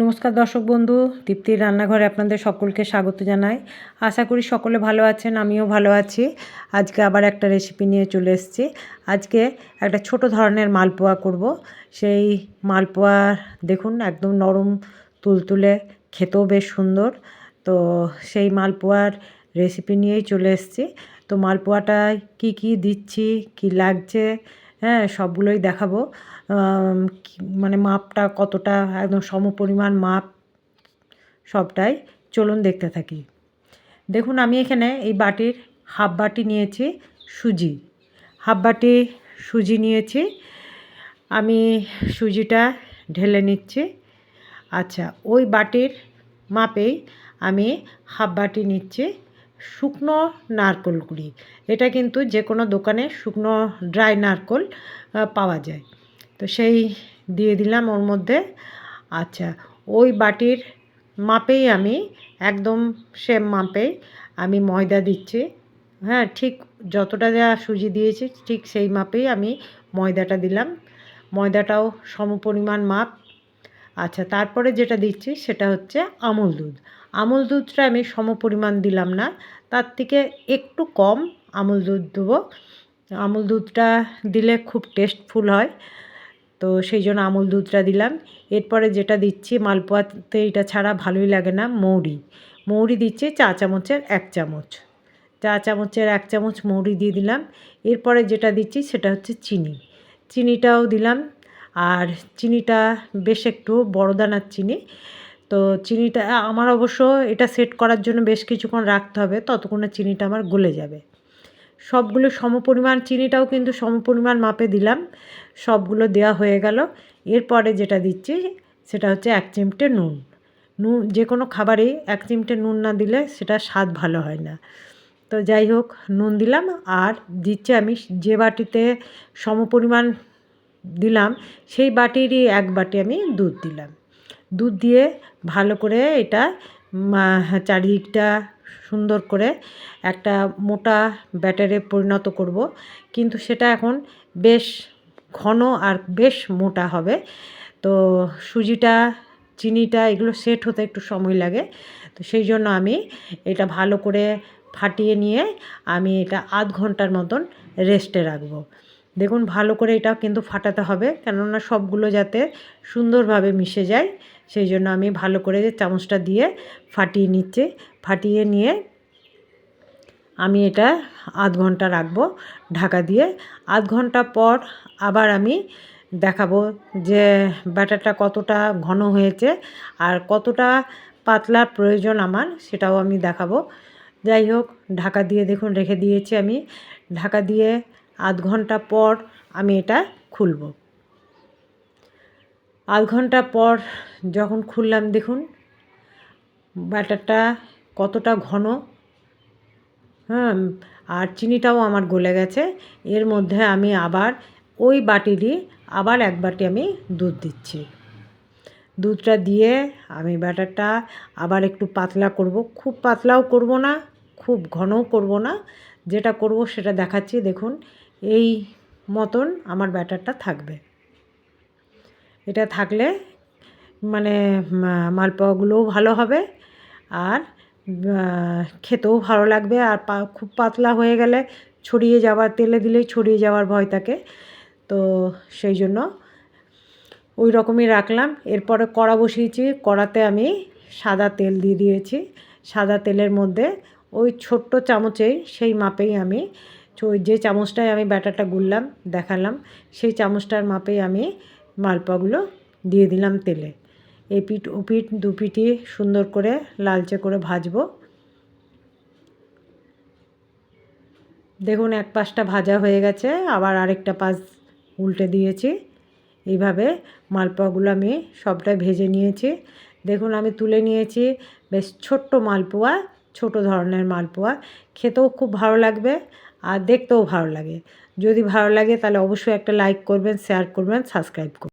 নমস্কার দর্শক বন্ধু তৃপ্তির রান্নাঘরে আপনাদের সকলকে স্বাগত জানাই। আশা করি সকলে ভালো আছেন, আমিও ভালো আছি। আজকে আবার একটা রেসিপি নিয়ে চলে এসেছি। আজকে একটা ছোট ধরনের মালপোয়া করব। সেই মালপোয়া দেখুন, একদম নরম, তুলতুলে, খেতেও বেশ সুন্দর। তো সেই মালপোয়ার রেসিপি নিয়েই চলে এসেছি। তো মালপোয়াটায় কি কি দিচ্ছি, কি লাগছে হ্যাঁ সবগুলোই দেখাবো। মানে মাপটা কতটা, একদম সমপরিমাণ মাপ সবটাই চলুন দেখতে থাকি। দেখুন, আমি এখানে এই বাটির হাফ বাটি নিয়েছি সুজি। হাফ বাটি সুজি নিয়েছি। আমি সুজিটা ঢেলে নিচ্ছি। আচ্ছা ওই বাটির মাপেই আমি হাফ বাটি নিচ্ছি। শুকনো নারকোল কুড়ি এটা কিন্তু যে কোনো দোকানে শুকনো ড্রাই নারকোল পাওয়া যায়। তো সেই দিয়ে দিলাম ওর মধ্যে। আচ্ছা ওই বাটির মাপেই আমি একদম সেম মাপেই আমি ময়দা দিচ্ছি। হ্যাঁ ঠিক যতটা যা সুজি দিয়েছি, ঠিক সেই মাপেই আমি ময়দাটা দিলাম। ময়দাটাও সমপরিমাণ মাপ। আচ্ছা তারপরে যেটা দিচ্ছি সেটা হচ্ছে আমুল দুধ। আমুল দুধটা আমি সমপরিমাণ দিলাম না। তার থেকে একটু কম আমুল দুধ দেবো। আমুল দুধটা দিলে খুব টেস্টফুল হয়। তো সেই জন্য আমুল দুধটা দিলাম। এরপরে যেটা দিচ্ছি, মালপোয়াতে এটা ছাড়া ভালোই লাগে না, মৌরি। মৌরি দিচ্ছি চা চামচের এক চামচ। চা চামচের এক চামচ মৌরি দিয়ে দিলাম। এরপরে যেটা দিচ্ছি সেটা হচ্ছে চিনি। চিনিটাও দিলাম। আর চিনিটা বেশ একটু বড় দানার চিনি। তো চিনিটা আমার অবশ্য এটা সেট করার জন্য বেশ কিছুক্ষণ রাখতে হবে, ততক্ষণে চিনিটা আমার গলে যাবে। সবগুলো সমপরিমাণ চিনিটাও কিন্তু সমপরিমাণ মাপে দিলাম, সবগুলো দেওয়া হয়ে গেল। এরপরে যেটা দিচ্ছি, সেটা হচ্ছে এক চিমটে নুন। নুন যে কোনো খাবারেই এক চিমটে নুন না দিলে সেটা স্বাদ ভালো হয় না। তো যাই হোক, নুন দিলাম আর দিচ্ছি আমি যে বাটিতে সমপরিমাণ দিলাম, সেই বাটিরই এক বাটি আমি দুধ দিলাম। দুধ দিয়ে ভালো করে এটা চারিদিকটা সুন্দর করে একটা মোটা ব্যাটারে পরিণত করব। কিন্তু সেটা এখন বেশ ঘন আর বেশ মোটা হবে। তো সুজিটা, চিনিটা এগুলো সেট হতে একটু সময় লাগে। তো সেই জন্য আমি এটা ভালো করে ফাটিয়ে নিয়ে আমি এটা আধ ঘণ্টার মতন রেস্টে রাখব। দেখুন, ভালো করে এটা কিন্তু ফাটাতে হবে। কেননা সবগুলো যাতে সুন্দরভাবে মিশে যায়, সেই জন্য আমি ভালো করে চামচটা দিয়ে ফাটিয়ে নিচ্ছি। ফাটিয়ে নিয়ে আমি এটা আধ ঘণ্টা রাখব ঢাকা দিয়ে। আধ ঘণ্টা পর আবার আমি দেখাবো যে ব্যাটারটা কতটা ঘন হয়েছে আর কতটা পাতলা প্রয়োজন আমার, সেটাও আমি দেখাবো। যাই হোক, ঢাকা দিয়ে দেখুন, রেখে দিয়েছি আমি। ঢাকা দিয়ে আধ ঘণ্টা পর আমি এটা খুলব। আধ ঘণ্টা পর যখন খুললাম, দেখুন, ব্যাটারটা কতটা ঘন। হ্যাঁ আর চিনিটাও আমার গলে গেছে। এর মধ্যে আমি আবার ওই বাটি দিয়ে আবার এক বাটি আমি দুধ দিচ্ছি। দুধটা দিয়ে আমি ব্যাটারটা আবার একটু পাতলা করব। খুব পাতলাও করব না, খুব ঘনও করব না। যেটা করব সেটা দেখাচ্ছি। দেখুন এই মতন আমার ব্যাটারটা থাকবে। এটা থাকলে মানে মালপোয়াগুলোও ভালো হবে আর খেতেও ভালো লাগবে আর খুব পাতলা হয়ে গেলে ছড়িয়ে যাওয়ার, তেলে দিলেই ছড়িয়ে যাওয়ার ভয় থাকে। তো সেই জন্য ওই রকমই রাখলাম। এরপরে কড়া বসিয়েছি, কড়াতে আমি সাদা তেল দিয়ে দিয়েছি। সাদা তেলের মধ্যে ওই ছোট্ট চামচেই সেই মাপেই আমি যে চামচটায় আমি ব্যাটারটা গুললাম, দেখালাম, সেই চামচটার মাপেই আমি মালপাগুলো দিয়ে দিলাম তেলে। এই পিঠ, ও পিঠ ওপিট দুপিটি সুন্দর করে লালচে করে ভাজবো। দেখুন, এক পাশটা ভাজা হয়ে গেছে, আবার আরেকটা পাশ উল্টে দিয়েছি। এইভাবে মালপোয়াগুলো আমি সবটাই ভেজে নিয়েছি। দেখুন, আমি তুলে নিয়েছি বেশ ছোট্ট মালপোয়া ছোট ধরনের মালপোয়া। খেতেও খুব ভালো লাগবে আর দেখতেও ভালো লাগে। যদি ভালো লাগে তাহলে অবশ্যই একটা লাইক করবেন শেয়ার করবেন সাবস্ক্রাইব করবেন।